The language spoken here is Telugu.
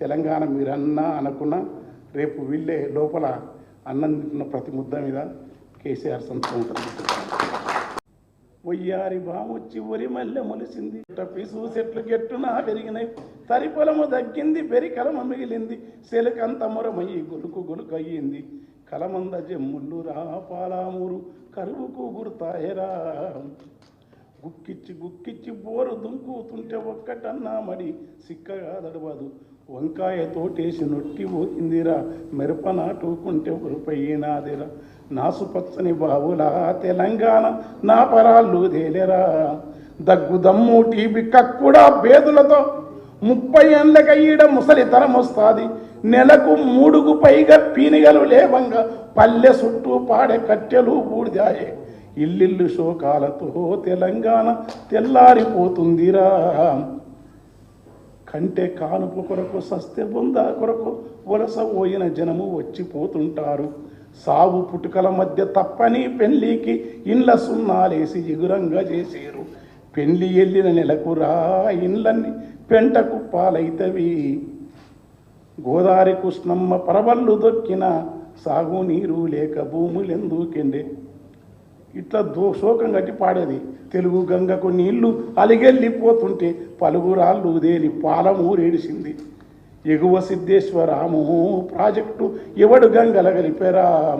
తెలంగాణ మీరన్నా అనుకున్నా రేపు వీళ్ళే లోపల అన్నం తింటున్న ప్రతి ముద్ద మీద కేసీఆర్ సంతకం ఉంటుంది. ఒయ్యారి బామొచ్చి ఒరి మల్లె మొలిసింది. పీసు చెట్లు గెట్టున పెరిగినాయి తరి పొలము పెరి కలమ మిగిలింది. సెలకంత మొరమయ్యి గొలుకు గొలుకు అయ్యింది. కలమంద జమ్ముళ్ళు రా పాలామూరు కరువుకు గుర్తాయరా గుక్కిచ్చి గుక్కిచ్చి బోరు దుంకుతుంటే ఒక్కటన్నా మడి సిక్కగా దడవదు. వంకాయ తోటేసి నొట్టి పోయిందిరా మిరప నాటుకుంటే ఉరుపయ్యినాదిరా. నాసుపచ్చని బావులా తెలంగాణ నా పరాళ్ళు తేలేరా. దగ్గు దమ్ము టీబీ కక్కుడా బేదులతో ముప్పై ఏళ్ళక ఈడ ముసలితనం వస్తాది నెలకు మూడుకు పైగా పీనిగలు లేవంగా పల్లె చుట్టూ పాడే కట్టెలు బూడిదాయే. ఇల్లిల్లు శోకాలతో తెలంగాణ తెల్లారిపోతుందిరా. కంటే కానుపు కొరకు సస్తే బొంద కొరకు వలస పోయిన జనము వచ్చిపోతుంటారు. సావు పుట్టుకల మధ్య తప్పని పెళ్ళికి ఇండ్ల సున్నాలేసి ఎగురంగా చేసేరు. పెళ్ళి వెళ్ళిన నెలకు రా ఇండ్లన్నీ పెంటకు పాలైతవి. గోదారి కృష్ణమ్మ పరవళ్ళు దొక్కిన సాగునీరు లేక భూములెందుకెండే? ఇట్లా దో శోకం కట్టి పాడేది. తెలుగు గంగకు నీళ్ళు అలిగెళ్ళిపోతుంటే పలుగురాళ్ళు దేని పాలమూరేడిసింది. ఎగువ సిద్ధేశ్వరాము ప్రాజెక్టు ఎవడు గంగల గలిపెరా